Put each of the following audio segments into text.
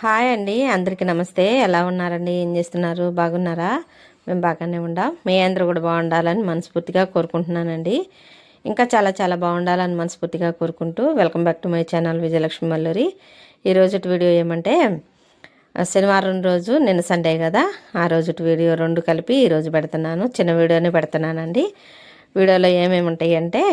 Hi అండి అందరికీ నమస్తే. ఎలా ఉన్నారండి? ఏం చేస్తున్నారు? బాగున్నారా? మేము బాగానే ఉండాం. మీ అందరూ కూడా బాగుండాలని మనస్ఫూర్తిగా కోరుకుంటున్నానండి. ఇంకా చాలా చాలా బాగుండాలని మనస్ఫూర్తిగా కోరుకుంటూ welcome back to my channel Vijayalakshmi Malluri. ఈరోజు వీడియో ఏమంటే శనివారం రోజు నిన్న సండే కదా ఆ రోజు వీడియో రెండు కలిపి ఈరోజు పెడుతున్నాను. చిన్న వీడియోనే పెడుతున్నానండి. వీడియోలో ఏమేమి ఉంటాయి అంటే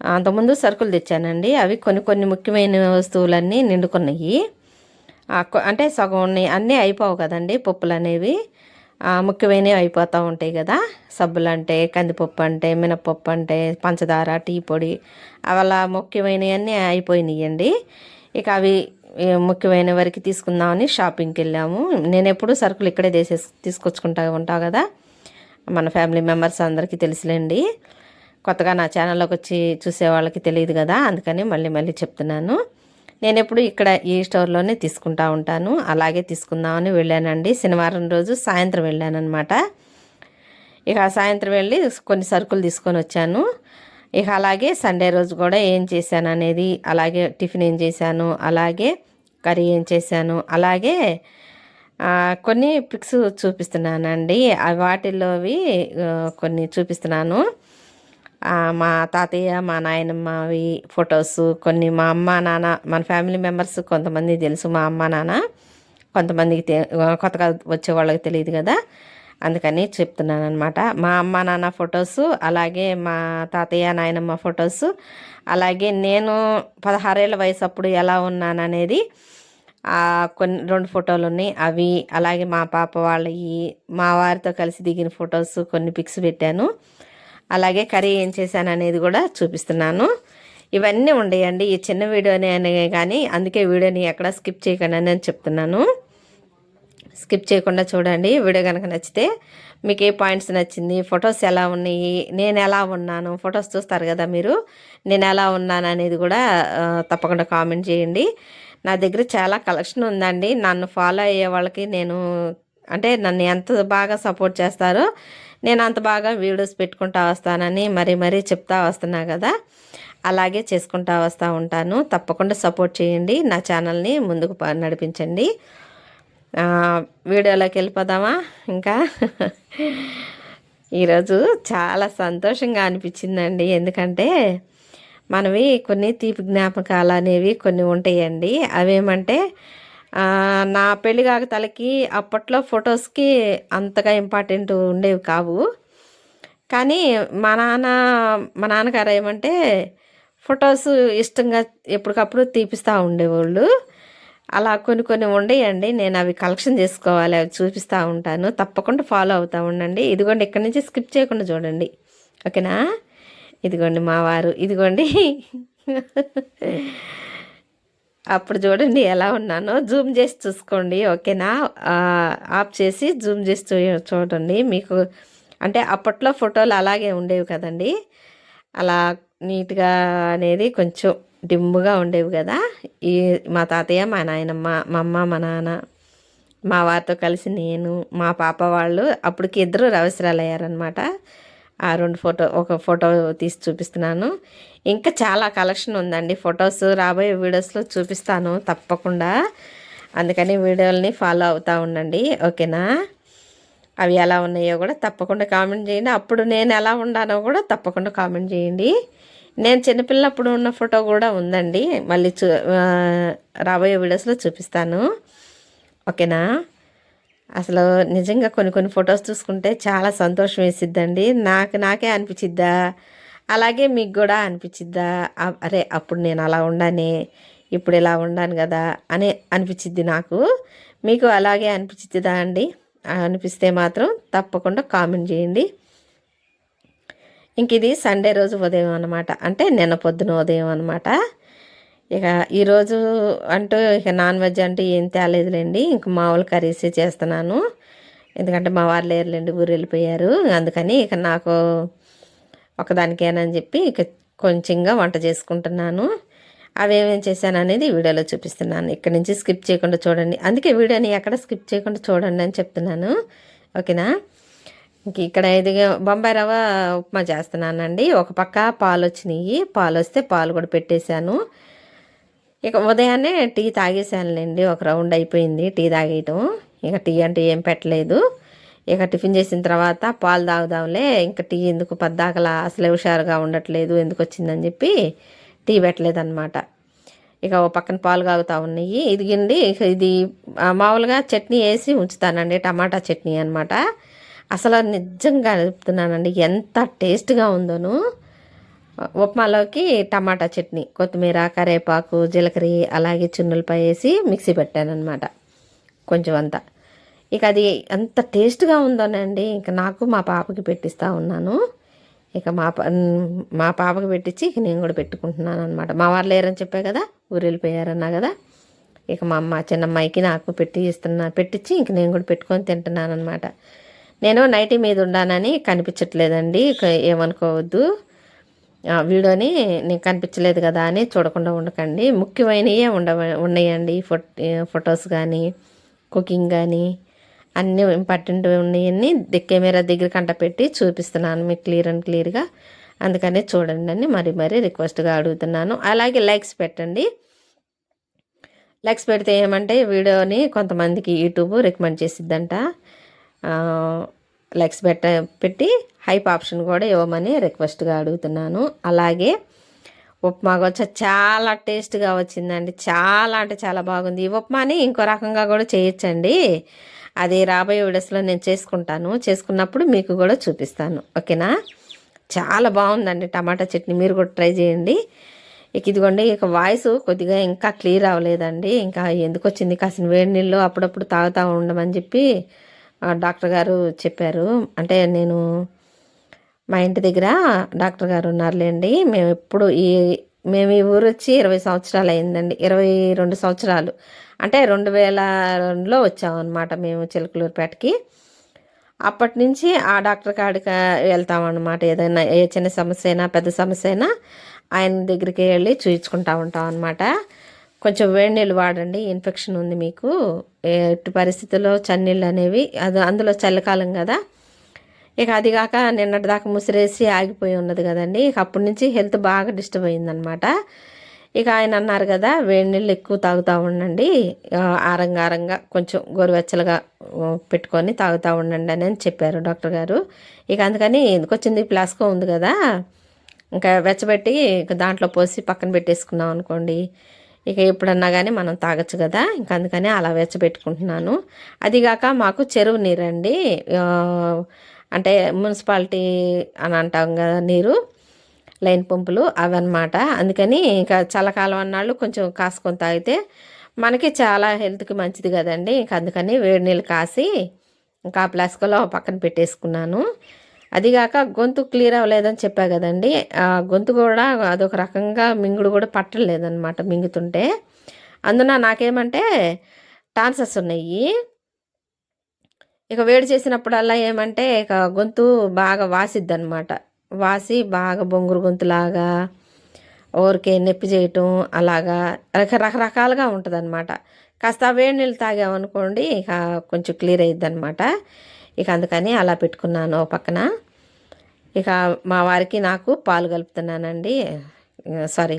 అంతకుముందు సరుకులు తెచ్చానండి. అవి కొన్ని కొన్ని ముఖ్యమైన వస్తువులన్నీ నిండుకున్నాయి. అంటే సగం ఉన్నాయి అన్నీ అయిపోవు కదండి పప్పులు అనేవి ముఖ్యమైనవి అయిపోతూ ఉంటాయి కదా. సబ్బులు అంటే కందిపప్పు అంటే మినపప్పు అంటే పంచదార టీ పొడి అలా ముఖ్యమైనవన్నీ అయిపోయినాయండి. ఇక అవి ముఖ్యమైన వరకు తీసుకుందామని షాపింగ్కి వెళ్ళాము. నేను ఎప్పుడు సరుకులు ఇక్కడే చేసే తీసుకొచ్చుకుంటా ఉంటా కదా. మన ఫ్యామిలీ మెంబర్స్ అందరికీ తెలుసులేండి. కొత్తగా నా ఛానల్లోకి వచ్చి చూసే వాళ్ళకి తెలియదు కదా. అందుకని మళ్ళీ మళ్ళీ చెప్తున్నాను. నేను ఎప్పుడు ఇక్కడ ఈ స్టోర్లోనే తీసుకుంటా ఉంటాను. అలాగే తీసుకుందామని వెళ్ళానండి. శనివారం రోజు సాయంత్రం వెళ్ళానమాట ఇక సాయంత్రం వెళ్ళి కొన్ని సరుకులు తీసుకొని వచ్చాను. ఇక అలాగే సండే రోజు కూడా ఏం చేశాను అనేది అలాగే టిఫిన్ ఏం చేశాను అలాగే కర్రీ ఏం చేశాను అలాగే కొన్ని పిక్స్ చూపిస్తున్నానండి. వాటిలోవి వాటిల్లోవి కొన్ని చూపిస్తున్నాను. మా తాతయ్య మా నాయనమ్మవి ఫొటోస్ కొన్ని మా అమ్మ నాన్న మన ఫ్యామిలీ మెంబర్స్ కొంతమంది తెలుసు మా అమ్మ నాన్న. కొంతమందికి తె- కొత్తగా వచ్చే వాళ్ళకి తెలియదు కదా. అందుకని చెప్తున్నాను అనమాట మా అమ్మ నాన్న ఫొటోస్ అలాగే మా తాతయ్య నాయనమ్మ ఫొటోస్ అలాగే నేను పదహారేళ్ళ వయసు అప్పుడు ఎలా ఉన్నాను అనేది కొన్ని రెండు ఫోటోలు ఉన్నాయి అవి అలాగే మా పాప వాళ్ళవి మా వారితో కలిసి దిగిన ఫొటోస్ కొన్ని పిక్స్ పెట్టాను. అలాగే కర్రీ ఏం చేశాను అనేది కూడా చూపిస్తున్నాను. ఇవన్నీ ఉండేయండి ఈ చిన్న వీడియోనే అనే కానీ అందుకే వీడియోని ఎక్కడ స్కిప్ చేయకండి అని చెప్తున్నాను. స్కిప్ చేయకుండా చూడండి వీడియో కనుక నచ్చితే మీకు ఏ పాయింట్స్ నచ్చింది ఫొటోస్ ఎలా ఉన్నాయి నేను ఎలా ఉన్నాను ఫొటోస్ చూస్తారు కదా మీరు నేను ఎలా ఉన్నాను అనేది కూడా తప్పకుండా కామెంట్ చేయండి. నా దగ్గర చాలా కలెక్షన్ ఉందండి నన్ను ఫాలో అయ్యే వాళ్ళకి నేను అంటే నన్ను ఎంత బాగా సపోర్ట్ చేస్తారో నేను అంత బాగా వీడియోస్ పెట్టుకుంటా వస్తానని మరీ మరీ చెప్తా వస్తున్నా కదా. అలాగే చేసుకుంటా వస్తూ ఉంటాను. తప్పకుండా సపోర్ట్ చేయండి. నా ఛానల్ని ముందుకు ప- నడిపించండి. వీడియోలోకి వెళ్ళిపోదామా? ఇంకా? ఈరోజు చాలా సంతోషంగా అనిపించిందండి. ఎందుకంటే మనవి కొన్ని తీపి జ్ఞాపకాలు అనేవి కొన్ని ఉంటాయండి. అవేమంటే నా పెళ్ళి కాక తలకి అప్పట్లో ఫొటోస్కి అంతగా ఇంపార్టెంట్ ఉండేవి కావు. కానీ మా నాన్న మా నాన్నగారు ఏమంటే ఫొటోస్ ఇష్టంగా ఎప్పటికప్పుడు తీపిస్తూ ఉండేవాళ్ళు. అలా కొన్ని కొన్ని ఉండేయండి నేను అవి కలెక్షన్ చేసుకోవాలి అవి చూపిస్తూ ఉంటాను. తప్పకుండా ఫాలో అవుతూ ఉండండి. ఇదిగోండి ఇక్కడి నుంచి స్కిప్ చేయకుండా చూడండి. ఓకేనా? ఇదిగోండి మా వారు ఇదిగోండి. అప్పుడు చూడండి ఎలా ఉన్నానో. జూమ్ చేసి చూసుకోండి ఓకేనా? ఆఫ్ చేసి జూమ్ చేసి చూ- చూడండి. మీకు అంటే అప్పట్లో ఫోటోలు అలాగే ఉండేవి కదండి. అలా నీట్గా అనేది కొంచెం డిమ్ముగా ఉండేవి కదా. ఈ మా తాతయ్య మా నాయనమ్మ మా అమ్మ మా నాన్న మా వారితో కలిసి నేను మా పాప వాళ్ళు అప్పటికి ఇద్దరు రవసరాలు అయ్యారనమాట ఆ రెండు ఫోటో ఒక ఫోటో తీసి చూపిస్తున్నాను. ఇంకా చాలా కలెక్షన్ ఉందండి. ఫొటోస్ రాబోయే వీడియోస్లో చూపిస్తాను తప్పకుండా. అందుకని వీడియోలని ఫాలో అవుతూ ఉండండి. ఓకేనా? అవి ఎలా ఉన్నాయో కూడా తప్పకుండా కామెంట్ చేయండి. అప్పుడు నేను ఎలా ఉన్నానో కూడా తప్పకుండా కామెంట్ చేయండి. నేను చిన్నపిల్లప్పుడు ఉన్న ఫోటో కూడా ఉందండి. మళ్ళీ చూ రాబోయే వీడియోస్లో చూపిస్తాను. ఓకేనా? అసలు నిజంగా కొన్ని కొన్ని ఫొటోస్ చూసుకుంటే చాలా సంతోషం వేసిద్దండి. నాకు నాకే అనిపించిద్దా అలాగే మీకు కూడా అనిపించిద్దా అరే అప్పుడు నేను అలా ఉండానే ఇప్పుడు ఇలా ఉండాను కదా అని అనిపించిద్ది నాకు. మీకు అలాగే అనిపించిద్దా అండి? అనిపిస్తే మాత్రం తప్పకుండా కామెంట్ చేయండి. ఇంక ఇది సండే రోజు ఉదయం అనమాట అంటే నిన్న పొద్దున ఉదయం అనమాట ఇక ఈరోజు అంటూ ఇక నాన్ వెజ్ అంటే ఏం తేలేదులేండి. ఇంక మామూలు కర్రీసే చేస్తున్నాను. ఎందుకంటే మా వారు లేరులేండి ఊరు వెళ్ళిపోయారు. అందుకని ఇక నాకు ఒకదానికేనని చెప్పి ఇక కొంచెంగా వంట చేసుకుంటున్నాను. అవేమేం చేశాను అనేది వీడియోలో చూపిస్తున్నాను. ఇక్కడ నుంచి స్కిప్ చేయకుండా చూడండి. అందుకే వీడియోని ఎక్కడ స్కిప్ చేయకుండా చూడండి అని చెప్తున్నాను. ఓకేనా? ఇంక ఇక్కడ ఇది బొంబాయి రవ్వ ఉప్మా చేస్తున్నానండి. ఒక పక్క పాలు వచ్చినాయి. పాలు వస్తే పాలు కూడా పెట్టేశాను. ఇక ఉదయాన్నే టీ తాగేసానులేండి ఒక రౌండ్ అయిపోయింది టీ తాగేయటం. ఇక టీ అంటే ఏం పెట్టలేదు. ఇక టిఫిన్ చేసిన తర్వాత పాలు తాగుదాంలే ఇంకా టీ ఎందుకు పద్దాకలా అసలే హుషారుగా ఉండట్లేదు ఎందుకు వచ్చిందని చెప్పి టీ పెట్టలేదన్నమాట. ఇక ఓ పక్కన పాలు కాగుతూ ఉన్నాయి. ఇదిగండి ఇక ఇది మామూలుగా చట్నీ వేసి ఉంచుతానండి టమాటా చట్నీ అనమాట అసలు నిజంగా చెప్తున్నానండి ఎంత టేస్ట్గా ఉందోను. ఉప్మాలోకి టమాటా చట్నీ కొత్తిమీర కరివేపాకు జీలకర్ర అలాగే చున్నులపై వేసి మిక్సీ పెట్టాను అనమాట కొంచెం అంతా. ఇక అది ఎంత టేస్ట్గా ఉందోనండి. ఇంకా నాకు మా పాపకి పెట్టిస్తూ ఉన్నాను. ఇక మా మా పాపకి పెట్టించి ఇక నేను కూడా పెట్టుకుంటున్నాను అనమాట మా వారు లేరని చెప్పా కదా ఊరు వెళ్ళిపోయారన్నా కదా. ఇక మా అమ్మ చిన్నమ్మాయికి నాకు పెట్టి ఇస్తున్నా పెట్టించి ఇంక నేను కూడా పెట్టుకొని తింటున్నాను అనమాట నేను నైటీ మీద ఉండానని కనిపించట్లేదండి. ఇక ఏమనుకోవద్దు. వీడియోని నేను కనిపించలేదు కదా అని చూడకుండా ఉండకండి. ముఖ్యమైనవే ఉండ ఉన్నాయండి. ఫొటోస్ కానీ కుకింగ్ కానీ అన్నీ ఇంపార్టెంట్ ఉన్నాయన్నీ కెమెరా దగ్గర కంట పెట్టి చూపిస్తున్నాను మీకు క్లియర్ అండ్ క్లియర్గా. అందుకని చూడండి అని మరి మరీ రిక్వెస్ట్గా అడుగుతున్నాను. అలాగే లైక్స్ పెట్టండి. లైక్స్ పెడితే ఏమంటే వీడియోని కొంతమందికి యూట్యూబ్ రికమెండ్ చేసిద్దంట. లైక్స్ పెట్ట పెట్టి హైప్ ఆప్షన్ కూడా ఇవ్వమని రిక్వెస్ట్గా అడుగుతున్నాను. అలాగే ఉప్మా కూడా చాలా టేస్ట్గా వచ్చిందండి. చాలా అంటే చాలా బాగుంది. ఈ ఉప్మాని ఇంకో రకంగా కూడా చేయొచ్చండి. అది రాబోయే వీడియోస్లో నేను చేసుకుంటాను. చేసుకున్నప్పుడు మీకు కూడా చూపిస్తాను. ఓకేనా? చాలా బాగుందండి టమాటా చట్నీ. మీరు కూడా ట్రై చేయండి. ఇక ఇదిగోండి ఇక వాయిస్ కొద్దిగా ఇంకా క్లియర్ అవ్వలేదండి. ఇంకా ఎందుకు వచ్చింది? కాసిన వేడి నీళ్ళు అప్పుడప్పుడు తాగుతూ ఉండమని చెప్పి డాక్టర్ గారు చెప్పారు. అంటే నేను మా ఇంటి దగ్గర డాక్టర్ గారు ఉన్నారులేండి. మేము ఎప్పుడు ఈ మేము ఈ ఊరు వచ్చి ఇరవై సంవత్సరాలు అయిందండి. ఇరవై రెండు సంవత్సరాలు. అంటే రెండు వేల రెండులో వచ్చామన్నమాట మేము చిలకలూరుపేటకి. అప్పటి నుంచి ఆ డాక్టర్ కాడికి వెళ్తామన్నమాట. ఏదైనా ఏ చిన్న సమస్య అయినా పెద్ద సమస్య అయినా ఆయన దగ్గరికి వెళ్ళి చూయించుకుంటా ఉంటాం అనమాట కొంచెం వేడి నీళ్ళు వాడండి ఇన్ఫెక్షన్ ఉంది మీకు. ఎట్టి పరిస్థితుల్లో చన్నీళ్ళు అనేవి అది అందులో చలికాలం కదా. ఇక అది కాక నిన్నటి దాకా ముసిరేసి ఆగిపోయి ఉన్నది కదండి. ఇక అప్పటి నుంచి హెల్త్ బాగా డిస్టర్బ్ అయిందనమాట ఇక ఆయన అన్నారు కదా వేడి నీళ్ళు ఎక్కువ తాగుతూ ఉండండి. ఆరంగా ఆరంగా కొంచెం గోరువెచ్చలుగా పెట్టుకొని తాగుతూ ఉండండి అని చెప్పారు డాక్టర్ గారు. ఇక అందుకని ఎందుకు వచ్చింది? ప్లాస్కో ఉంది కదా. ఇంకా వెచ్చబెట్టి దాంట్లో పోసి పక్కన పెట్టేసుకున్నాం అనుకోండి. ఇక ఎప్పుడన్నా కానీ మనం తాగొచ్చు కదా. ఇంక అందుకని అలా వెచ్చబెట్టుకుంటున్నాను. అదిగాక మాకు చెరువు నీరండి. అంటే మున్సిపాలిటీ అని అంటాం కదా నీరు లైన్ పంపులు అవన్నమాట. అందుకని ఇంకా చల్లకాలం అన్నాళ్ళు కొంచెం కాసుకొని తాగితే మనకి చాలా హెల్త్కి మంచిది కదండి. ఇంకా అందుకని వేడి నీళ్ళు కాసి ఇంకా ఆ ప్లాస్కోలో పక్కన పెట్టేసుకున్నాను. అదిగాక గొంతు క్లియర్ అవ్వలేదని చెప్పా కదండి. గొంతు కూడా అదొక రకంగా మింగుడు కూడా పట్టలేదన్నమాట మింగుతుంటే. అందున నాకేమంటే టాన్సర్స్ ఉన్నాయి. ఇక వేడి చేసినప్పుడల్లా ఏమంటే ఇక గొంతు బాగా వాసిద్ది అనమాట వాసి బాగా బొంగురు గొంతులాగా ఊరికే నొప్పి చేయటం అలాగా రకరకాలుగా ఉంటుంది అనమాట కాస్త వేడి నీళ్ళు తాగామనుకోండి ఇక కొంచెం క్లియర్ అయ్యిద్ది అనమాట ఇక అందుకని అలా పెట్టుకున్నాను పక్కన. ఇక మా వారికి నాకు పాలు కలుపుతున్నానండి. సారీ.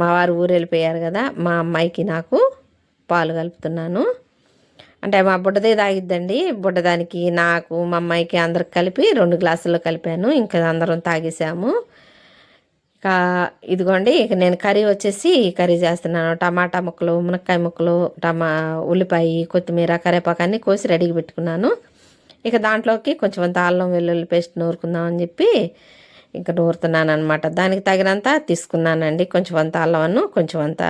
మా వారు ఊరు వెళ్ళిపోయారు కదా మా అమ్మాయికి నాకు పాలు కలుపుతున్నాను. అంటే మా బుడ్డదే తాగిద్దండి. బుడ్డదానికి నాకు మా అమ్మాయికి అందరికి కలిపి రెండు గ్లాసుల్లో కలిపాను. ఇంకా అందరం తాగేసాము. ఇక ఇదిగోండి ఇక నేను కర్రీ వచ్చేసి కర్రీ చేస్తున్నాను. టమాటా ముక్కలు మునక్కాయ ముక్కలు టమా ఉల్లిపాయ కొత్తిమీర కరివేపాకు అన్నీ కోసి రెడీగా పెట్టుకున్నాను. ఇక దాంట్లోకి కొంచెం అంత అల్లం వెల్లుల్లి పేస్ట్ నూరుకుందాం అని చెప్పి ఇంకా నూరుతున్నాను అనమాట దానికి తగినంత తీసుకున్నానండి. కొంచెం అంత అల్లమను కొంచెం అంత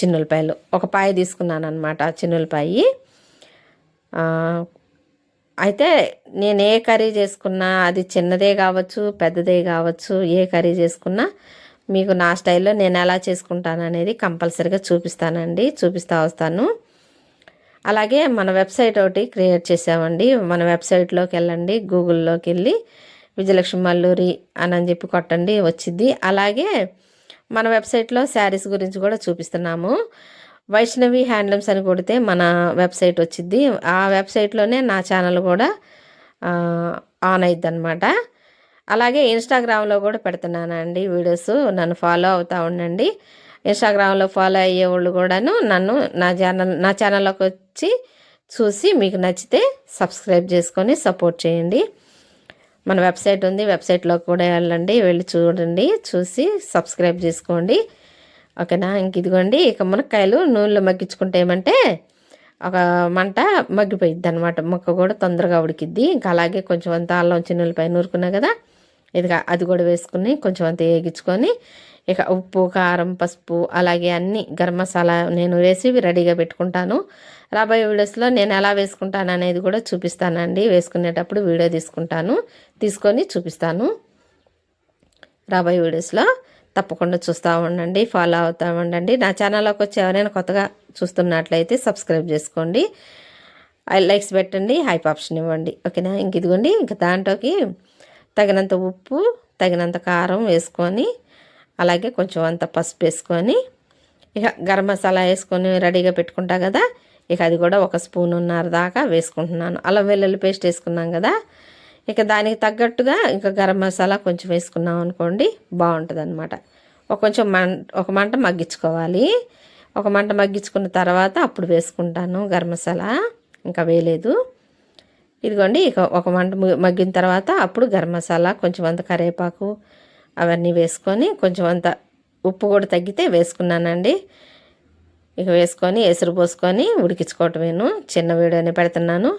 చిన్నులపాయలు. ఒక పాయ తీసుకున్నాను అనమాట చిన్నులపాయి. అయితే నేను ఏ కర్రీ చేసుకున్నా అది చిన్నదే కావచ్చు పెద్దదే కావచ్చు ఏ కర్రీ చేసుకున్నా మీకు నా స్టైల్లో నేను ఎలా చేసుకుంటాను అనేది కంపల్సరీగా చూపిస్తానండి చూపిస్తూ వస్తాను. అలాగే మన వెబ్సైట్ ఒకటి క్రియేట్ చేసామండి మన వెబ్సైట్లోకి వెళ్ళండి గూగుల్లోకి వెళ్ళి విజయలక్ష్మి మల్లూరి అని చెప్పి కొట్టండి వచ్చింది అలాగే మన వెబ్సైట్లో శారీస్ గురించి కూడా చూపిస్తున్నాము. వైష్ణవి హ్యాండ్లూమ్స్ అని కొడితే మన వెబ్సైట్ వచ్చింది ఆ వెబ్సైట్లోనే నా ఛానల్ కూడా ఆన్ అయిద్ది అనమాట అలాగే ఇన్స్టాగ్రామ్లో కూడా పెడుతున్నానండి వీడియోస్. నన్ను ఫాలో అవుతూ ఉండండి. ఇన్స్టాగ్రామ్లో ఫాలో అయ్యే వాళ్ళు కూడాను నన్ను నా ఛానల్ నా ఛానల్లోకి వచ్చి చూసి మీకు నచ్చితే సబ్స్క్రైబ్ చేసుకొని సపోర్ట్ చేయండి. మన వెబ్సైట్ ఉంది. వెబ్సైట్లో కూడా వెళ్ళండి. వెళ్ళి చూడండి. చూసి సబ్స్క్రైబ్ చేసుకోండి. ఓకేనా? ఇంక ఇదిగోండి. ఇక మునక్కాయలు నూనెలో మగ్గించుకుంటే ఏమంటే ఒక మంట మగ్గిపోయిద్ది అనమాట మొక్క కూడా తొందరగా ఉడికిద్ది. ఇంకా అలాగే కొంచెం అంత అల్లం చిన్నులపై నూరుకున్నా కదా ఇదిగా అది కూడా వేసుకుని కొంచెం అంత వేగించుకొని ఇక ఉప్పు కారం పసుపు అలాగే అన్ని గరం మసాలా నేను వేసి రెడీగా పెట్టుకుంటాను. రాబోయే వీడియోస్లో నేను ఎలా వేసుకుంటాను అనేది కూడా చూపిస్తానండి. వేసుకునేటప్పుడు వీడియో తీసుకుంటాను. తీసుకొని చూపిస్తాను. రాబోయే వీడియోస్లో తప్పకుండా చూస్తూ ఉండండి ఫాలో అవుతూ ఉండండి. నా ఛానల్లోకి వచ్చి ఎవరైనా కొత్తగా చూస్తున్నట్లయితే సబ్స్క్రైబ్ చేసుకోండి. లైక్స్ పెట్టండి హైప్ ఆప్షన్ ఇవ్వండి. ఓకేనా? ఇంక ఇదిగోండి ఇంక దాంట్లోకి తగినంత ఉప్పు తగినంత కారం వేసుకొని అలాగే కొంచెం అంత పసుపు వేసుకొని ఇక గరం మసాలా వేసుకొని రెడీగా పెట్టుకుంటా కదా ఇక అది కూడా ఒక స్పూన్ ఉన్నర దాకా వేసుకుంటున్నాను. అల్లం వెల్లుల్లి పేస్ట్ వేసుకున్నాం కదా ఇక దానికి తగ్గట్టుగా ఇంకా గరం మసాలా కొంచెం వేసుకున్నాం అనుకోండి బాగుంటుంది అనమాట ఒక కొంచెం మం ఒక మంట మగ్గించుకోవాలి. ఒక మంట మగ్గించుకున్న తర్వాత అప్పుడు వేసుకుంటాను గరం మసాలా ఇంకా వేయలేదు. ఇదిగోండి ఇక ఒక మంట మగ్గిన తర్వాత అప్పుడు గరం మసాలా కొంచెం అంత కరివేపాకు అవన్నీ వేసుకొని కొంచెం అంత ఉప్పు కూడా తగ్గితే వేసుకున్నానండి. ఇక వేసుకొని ఎసురు పోసుకొని ఉడికించుకోవటం నేను చిన్న వీడియోనే పెడుతున్నాను.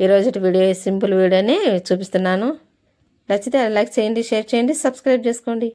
ఈరోజు వీడియో సింపుల్ వీడియోనే చూపిస్తున్నాను. నచ్చితే లైక్ చేయండి షేర్ చేయండి సబ్స్క్రైబ్ చేసుకోండి.